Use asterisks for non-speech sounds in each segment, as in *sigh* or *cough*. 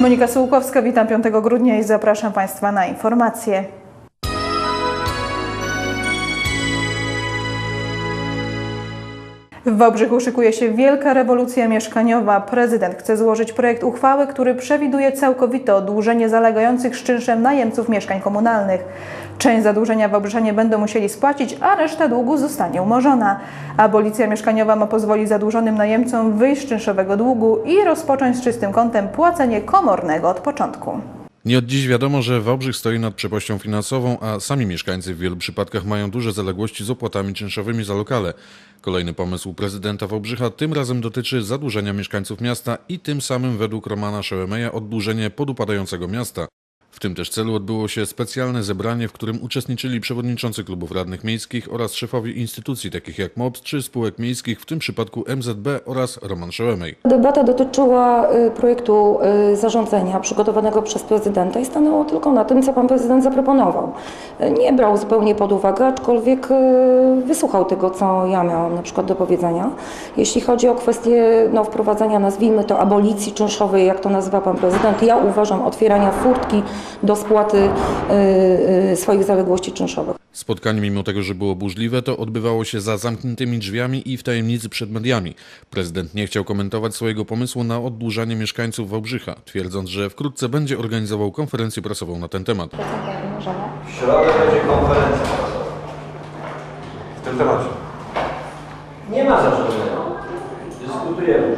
Monika Sułkowska, witam 5 grudnia i zapraszam Państwa na informacje. W Wałbrzychu szykuje się wielka rewolucja mieszkaniowa. Prezydent chce złożyć projekt uchwały, który przewiduje całkowite odłużenie zalegających z czynszem najemców mieszkań komunalnych. Część zadłużenia Wałbrzyczanie będą musieli spłacić, a reszta długu zostanie umorzona. Abolicja mieszkaniowa ma pozwolić zadłużonym najemcom wyjść z czynszowego długu i rozpocząć z czystym kątem płacenie komornego od początku. Nie od dziś wiadomo, że Wałbrzych stoi nad przepaścią finansową, a sami mieszkańcy w wielu przypadkach mają duże zaległości z opłatami czynszowymi za lokale. Kolejny pomysł prezydenta Wałbrzycha tym razem dotyczy zadłużenia mieszkańców miasta i tym samym według Romana Szełemeja oddłużenie podupadającego miasta. W tym też celu odbyło się specjalne zebranie, w którym uczestniczyli przewodniczący klubów radnych miejskich oraz szefowie instytucji takich jak MOPS czy spółek miejskich, w tym przypadku MZB oraz Roman Szełemej. Debata dotyczyła y, projektu y, zarządzenia przygotowanego przez prezydenta i stanęło tylko na tym, co pan prezydent zaproponował. Y, Nie brał zupełnie pod uwagę, aczkolwiek wysłuchał tego, co ja miałam na przykład do powiedzenia. Jeśli chodzi o kwestię no, wprowadzania, nazwijmy to, abolicji czynszowej, jak to nazywa pan prezydent, ja uważam otwierania furtki do spłaty y, y, swoich zaległości czynszowych. Spotkanie, mimo tego, że było burzliwe, to odbywało się za zamkniętymi drzwiami i w tajemnicy przed mediami. Prezydent nie chciał komentować swojego pomysłu na oddłużanie mieszkańców Wałbrzycha, twierdząc, że wkrótce będzie organizował konferencję prasową na ten temat. W środę będzie konferencja prasowa. w tym temacie. Nie ma zażalenia. Dyskutujemy.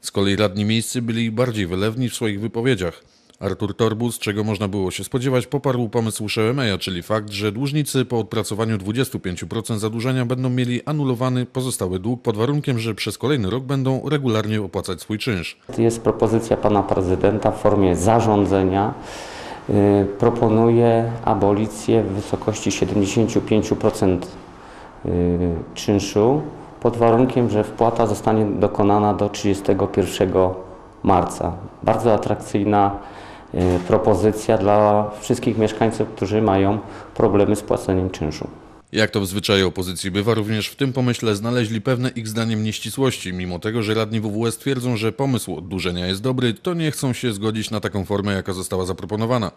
Z kolei radni miejscy byli bardziej wylewni w swoich wypowiedziach. Artur Torbus, czego można było się spodziewać, poparł pomysł Szełemeja, czyli fakt, że dłużnicy po odpracowaniu 25% zadłużenia będą mieli anulowany pozostały dług pod warunkiem, że przez kolejny rok będą regularnie opłacać swój czynsz. Jest propozycja pana prezydenta w formie zarządzenia. Y, Proponuje abolicję w wysokości 75% y, czynszu pod warunkiem, że wpłata zostanie dokonana do 31 marca. Bardzo atrakcyjna propozycja dla wszystkich mieszkańców, którzy mają problemy z płaceniem czynszu. Jak to w zwyczaju opozycji bywa, również w tym pomyśle znaleźli pewne ich zdaniem nieścisłości. Mimo tego, że radni WWS twierdzą, że pomysł oddłużenia jest dobry, to nie chcą się zgodzić na taką formę, jaka została zaproponowana.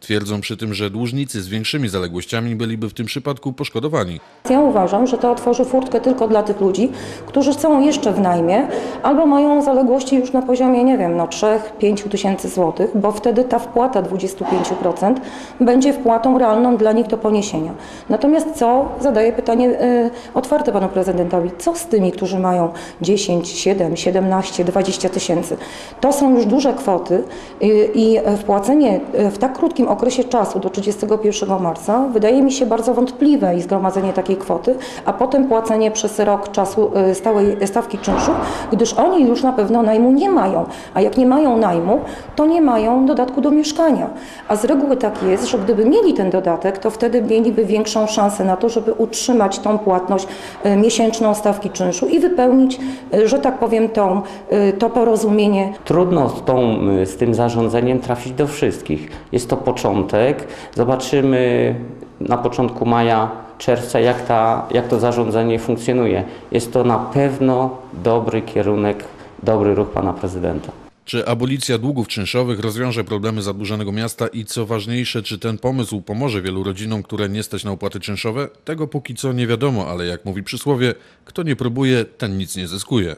Twierdzą przy tym, że dłużnicy z większymi zaległościami byliby w tym przypadku poszkodowani. Ja uważam, że to otworzy furtkę tylko dla tych ludzi, którzy są jeszcze w najmie albo mają zaległości już na poziomie, nie wiem, no 3-5 tysięcy złotych, bo wtedy ta wpłata 25% będzie wpłatą realną dla nich do poniesienia. Natomiast co, zadaję pytanie y, otwarte panu prezydentowi, co z tymi, którzy mają 10, 7, 17, 20 tysięcy? To są już duże kwoty y, i wpłacenie y, w tak krótkim okresie czasu do 31 marca wydaje mi się bardzo wątpliwe i zgromadzenie takiej kwoty, a potem płacenie przez rok czasu stałej stawki czynszu, gdyż oni już na pewno najmu nie mają, a jak nie mają najmu, to nie mają dodatku do mieszkania. A z reguły tak jest, że gdyby mieli ten dodatek, to wtedy mieliby większą szansę na to, żeby utrzymać tą płatność y, miesięczną stawki czynszu i wypełnić, y, że tak powiem, tą, y, to porozumienie Trudno z, tą, z tym zarządzeniem trafić do wszystkich. Jest to początek. Zobaczymy na początku maja, czerwca, jak, ta, jak to zarządzanie funkcjonuje. Jest to na pewno dobry kierunek, dobry ruch pana prezydenta. Czy abolicja długów czynszowych rozwiąże problemy zadłużonego miasta i co ważniejsze, czy ten pomysł pomoże wielu rodzinom, które nie stać na opłaty czynszowe? Tego póki co nie wiadomo, ale jak mówi przysłowie, kto nie próbuje, ten nic nie zyskuje.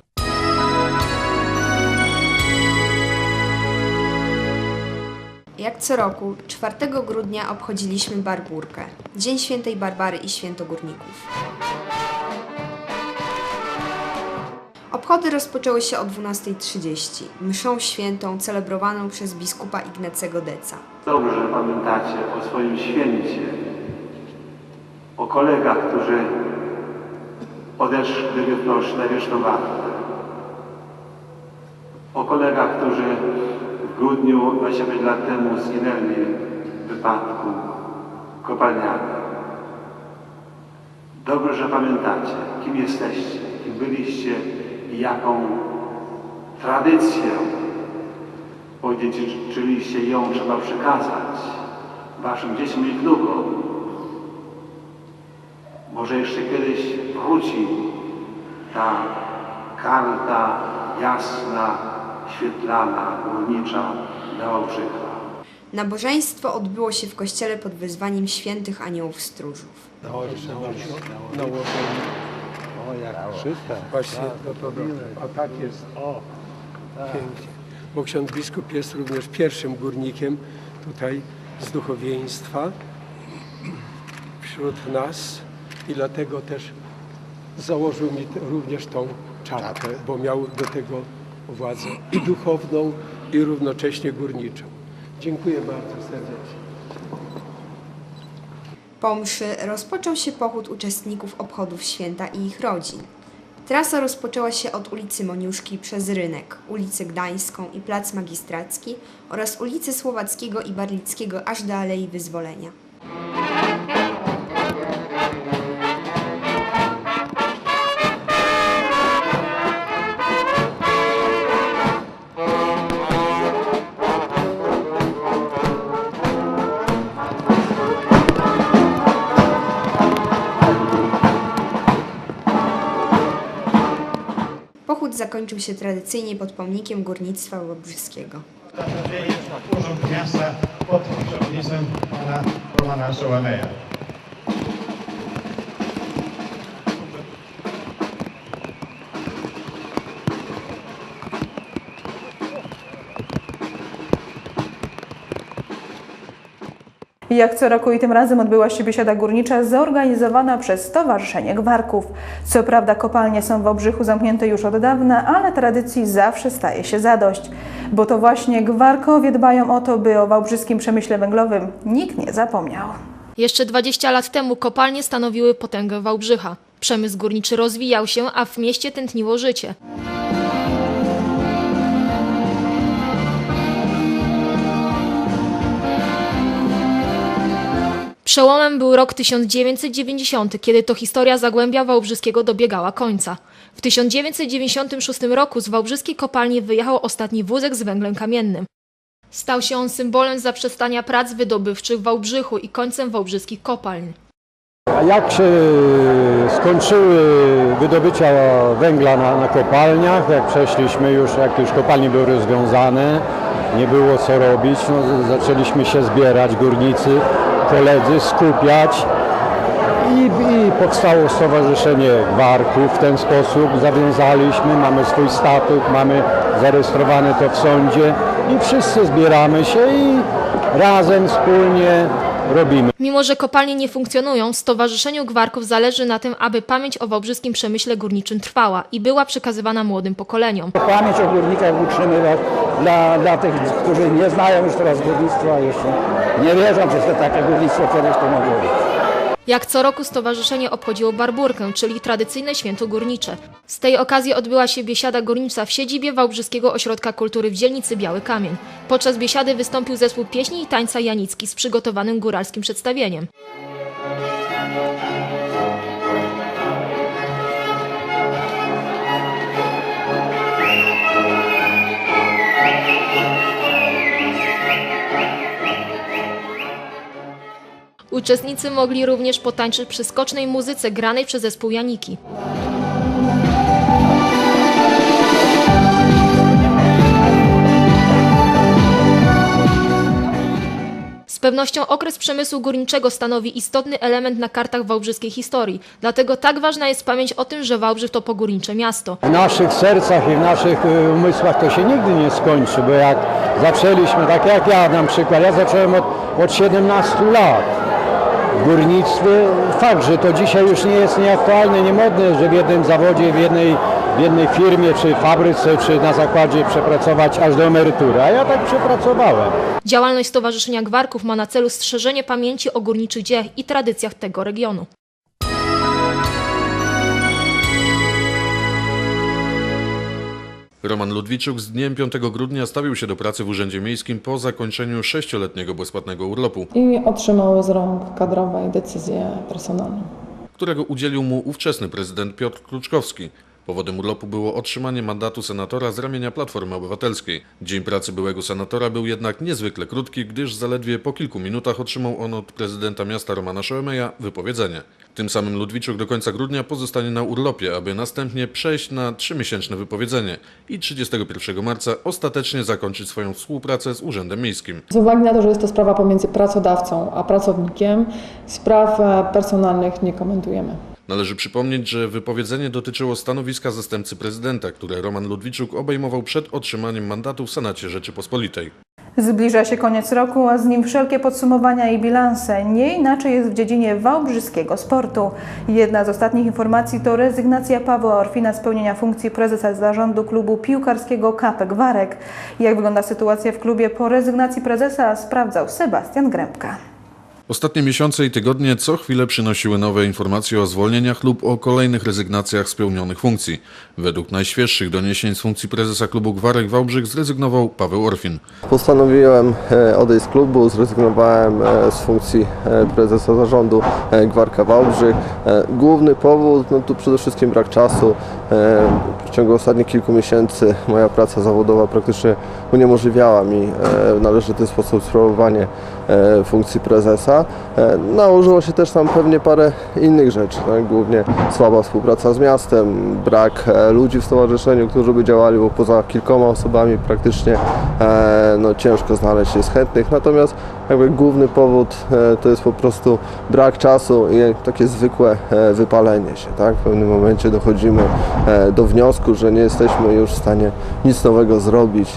Jak co roku, 4 grudnia obchodziliśmy Barburkę, Dzień Świętej Barbary i Święto Górników. Obchody rozpoczęły się o 12.30, mszą świętą celebrowaną przez biskupa Ignacego Deca. Dobrze pamiętacie o swoim święcie, o kolegach, którzy odeszli już na wieczną wartę, o kolegach, którzy w grudniu 25 lat temu zginęli w wypadku kopalnianym. Dobrze, że pamiętacie, kim jesteście, kim byliście i jaką tradycję odziedziczyliście ją trzeba przekazać waszym dzieciom i wnukom. Może jeszcze kiedyś wróci ta karta jasna, świetlana, górnicza dla Wałbrzycha. Nabożeństwo odbyło się w kościele pod wezwaniem świętych aniołów stróżów. O, jak krzyte. Właśnie, no to, o tak jest. O, pięknie. Bo ksiądz biskup jest również pierwszym górnikiem tutaj z duchowieństwa wśród nas i dlatego też założył mi również tą czapkę, bo miał do tego władzę i duchowną, i równocześnie górniczą. Dziękuję bardzo serdecznie. Po mszy rozpoczął się pochód uczestników obchodów święta i ich rodzin. Trasa rozpoczęła się od ulicy Moniuszki przez Rynek, ulicę Gdańską i Plac Magistracki oraz ulicy Słowackiego i Barlickiego aż do Alei Wyzwolenia. Zakończył się tradycyjnie pod pomnikiem górnictwa łobrzyskiego. Urząd miasta pod przewodnictwem pana Romana. Jak co roku i tym razem odbyła się biesiada górnicza zorganizowana przez Stowarzyszenie Gwarków. Co prawda kopalnie są w Obrzychu zamknięte już od dawna, ale tradycji zawsze staje się zadość. Bo to właśnie Gwarkowie dbają o to, by o wałbrzyskim przemyśle węglowym nikt nie zapomniał. Jeszcze 20 lat temu kopalnie stanowiły potęgę Wałbrzycha. Przemysł górniczy rozwijał się, a w mieście tętniło życie. Przełomem był rok 1990, kiedy to historia Zagłębia Wałbrzyskiego dobiegała końca. W 1996 roku z Wałbrzyskiej kopalni wyjechał ostatni wózek z węglem kamiennym. Stał się on symbolem zaprzestania prac wydobywczych w Wałbrzychu i końcem wałbrzyskich kopalń. A jak się skończyły wydobycia węgla na, na kopalniach, jak przeszliśmy już, jak już kopalnie były rozwiązane, nie było co robić, no, zaczęliśmy się zbierać, górnicy, koledzy, skupiać i, i powstało Stowarzyszenie Gwarków. W ten sposób zawiązaliśmy, mamy swój statut, mamy zarejestrowane to w sądzie i wszyscy zbieramy się i razem, wspólnie robimy. Mimo, że kopalnie nie funkcjonują, Stowarzyszeniu Gwarków zależy na tym, aby pamięć o wałbrzyskim przemyśle górniczym trwała i była przekazywana młodym pokoleniom. Pamięć o górnikach utrzymywać dla, dla tych, którzy nie znają już teraz górnictwa, jeszcze nie wierzą, że to takie górnictwo kiedyś to mogło być. Jak co roku stowarzyszenie obchodziło Barburkę, czyli tradycyjne święto górnicze. Z tej okazji odbyła się biesiada górnicza w siedzibie Wałbrzyskiego Ośrodka Kultury w dzielnicy Biały Kamień. Podczas biesiady wystąpił zespół pieśni i tańca Janicki z przygotowanym góralskim przedstawieniem. Uczestnicy mogli również potańczyć przy skocznej muzyce granej przez zespół Janiki. Z pewnością okres przemysłu górniczego stanowi istotny element na kartach wałbrzyskiej historii. Dlatego tak ważna jest pamięć o tym, że Wałbrzych to pogórnicze miasto. W naszych sercach i w naszych y, umysłach to się nigdy nie skończy, bo jak zaczęliśmy, tak jak ja na przykład, ja zacząłem od, od 17 lat górnictwie. Fakt, że to dzisiaj już nie jest nieaktualne, niemodne, że w jednym zawodzie, w jednej, w jednej firmie, czy fabryce, czy na zakładzie przepracować aż do emerytury, a ja tak przepracowałem. Działalność Stowarzyszenia Gwarków ma na celu strzeżenie pamięci o górniczych dziejach i tradycjach tego regionu. Roman Ludwiczuk z dniem 5 grudnia stawił się do pracy w Urzędzie Miejskim po zakończeniu sześcioletniego bezpłatnego urlopu, i otrzymał z rąk kadrowej decyzję personalną. którego udzielił mu ówczesny prezydent Piotr Kluczkowski. Powodem urlopu było otrzymanie mandatu senatora z ramienia Platformy Obywatelskiej. Dzień pracy byłego senatora był jednak niezwykle krótki, gdyż zaledwie po kilku minutach otrzymał on od prezydenta miasta Romana Szoemeja wypowiedzenie. Tym samym Ludwiczuk do końca grudnia pozostanie na urlopie, aby następnie przejść na trzymiesięczne wypowiedzenie i 31 marca ostatecznie zakończyć swoją współpracę z Urzędem Miejskim. Z uwagi na to, że jest to sprawa pomiędzy pracodawcą a pracownikiem, spraw e, personalnych nie komentujemy. Należy przypomnieć, że wypowiedzenie dotyczyło stanowiska zastępcy prezydenta, które Roman Ludwiczuk obejmował przed otrzymaniem mandatu w Senacie Rzeczypospolitej. Zbliża się koniec roku, a z nim wszelkie podsumowania i bilanse. Nie inaczej jest w dziedzinie wałbrzyskiego sportu. Jedna z ostatnich informacji to rezygnacja Pawła Orfina z pełnienia funkcji prezesa zarządu klubu piłkarskiego Kapek Warek. Jak wygląda sytuacja w klubie po rezygnacji prezesa sprawdzał Sebastian Grębka. Ostatnie miesiące i tygodnie co chwilę przynosiły nowe informacje o zwolnieniach lub o kolejnych rezygnacjach z pełnionych funkcji. Według najświeższych doniesień z funkcji prezesa klubu Gwarek Wałbrzych zrezygnował Paweł Orfin. Postanowiłem e, odejść z klubu, zrezygnowałem e, z funkcji e, prezesa zarządu Gwarka Wałbrzych. Główny powód no to przede wszystkim brak czasu. E, W ciągu ostatnich kilku miesięcy moja praca zawodowa praktycznie uniemożliwiała mi e, w należyty sposób sprawowanie e, funkcji prezesa. Nałożyło się też tam pewnie parę innych rzeczy, tak? głównie słaba współpraca z miastem, brak ludzi w stowarzyszeniu, którzy by działali, bo poza kilkoma osobami praktycznie no, ciężko znaleźć jest chętnych. Natomiast jakby główny powód e, to jest po prostu brak czasu i takie zwykłe e, wypalenie się. Tak? W pewnym momencie dochodzimy e, do wniosku, że nie jesteśmy już w stanie nic nowego zrobić.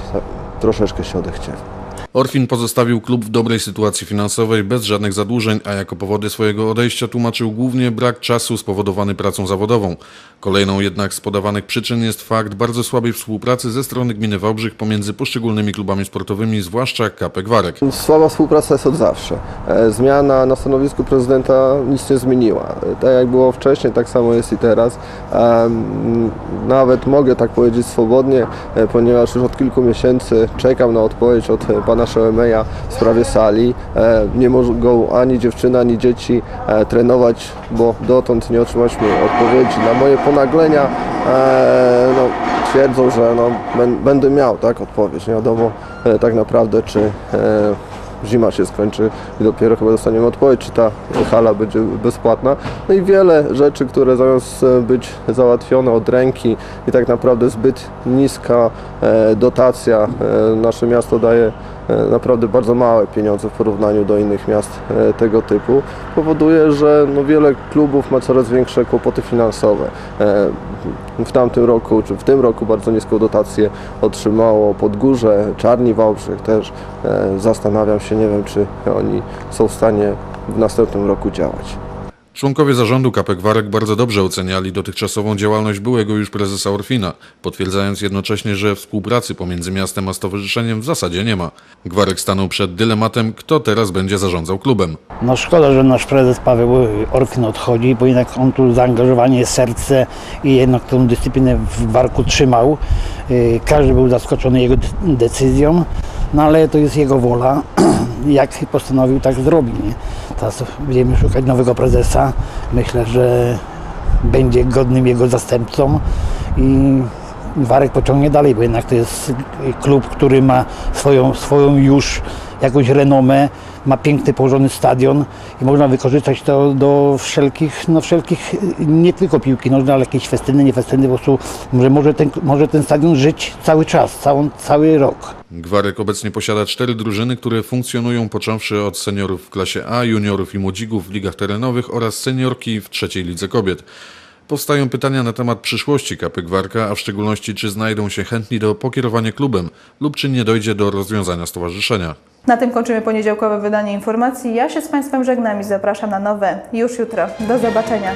Troszeczkę się odechciewa. Orfin pozostawił klub w dobrej sytuacji finansowej, bez żadnych zadłużeń, a jako powody swojego odejścia tłumaczył głównie brak czasu spowodowany pracą zawodową. Kolejną jednak z podawanych przyczyn jest fakt bardzo słabej współpracy ze strony gminy Wałbrzych pomiędzy poszczególnymi klubami sportowymi, zwłaszcza KP Gwarek. Słaba współpraca jest od zawsze. E, Zmiana na stanowisku prezydenta nic nie zmieniła. E, Tak jak było wcześniej, tak samo jest i teraz. Em, Nawet mogę tak powiedzieć swobodnie, e, ponieważ już od kilku miesięcy czekam na odpowiedź od e, pana Szoemeja w sprawie sali. E, Nie mogą ani dziewczyny, ani dzieci e, trenować, bo dotąd nie otrzymaliśmy odpowiedzi na moje ponaglenia. E, No, twierdzą, że no, będę miał tak, odpowiedź. Nie wiadomo tak naprawdę, czy zima się skończy i dopiero chyba dostaniemy odpowiedź, czy ta hala będzie bezpłatna. No i wiele rzeczy, które zamiast być załatwione od ręki i tak naprawdę zbyt niska dotacja, nasze miasto daje naprawdę bardzo małe pieniądze w porównaniu do innych miast e, tego typu, powoduje, że no wiele klubów ma coraz większe kłopoty finansowe. E, W tamtym roku, czy w tym roku bardzo niską dotację otrzymało Podgórze, Czarni Wałbrzych też. E, Zastanawiam się, nie wiem, czy oni są w stanie w następnym roku działać. Członkowie zarządu KP Gwarek bardzo dobrze oceniali dotychczasową działalność byłego już prezesa Orfina, potwierdzając jednocześnie, że współpracy pomiędzy miastem a stowarzyszeniem w zasadzie nie ma. Gwarek stanął przed dylematem, kto teraz będzie zarządzał klubem. No szkoda, że nasz prezes Paweł Orfin odchodzi, bo jednak on tu zaangażowanie, serce i jednak tą dyscyplinę w barku trzymał. Yy, Każdy był zaskoczony jego de- decyzją, no ale to jest jego wola. *clears throat* Jak postanowił, tak zrobi. Nie? Teraz będziemy szukać nowego prezesa. Myślę, że będzie godnym jego zastępcą i Warek pociągnie dalej, bo jednak to jest klub, który ma swoją, swoją już jakąś renomę, ma piękny położony stadion i można wykorzystać to do wszelkich, no wszelkich, nie tylko piłki nożnej, ale jakieś festyny, nie festyny, po prostu może, może, ten, może ten stadion żyć cały czas, całą, cały rok. Gwarek obecnie posiada cztery drużyny, które funkcjonują począwszy od seniorów w klasie A, juniorów i młodzików w ligach terenowych oraz seniorki w trzeciej lidze kobiet. Powstają pytania na temat przyszłości KP Gwarka, a w szczególności czy znajdą się chętni do pokierowania klubem lub czy nie dojdzie do rozwiązania stowarzyszenia. Na tym kończymy poniedziałkowe wydanie informacji. Ja się z Państwem żegnam i zapraszam na nowe już jutro. Do zobaczenia.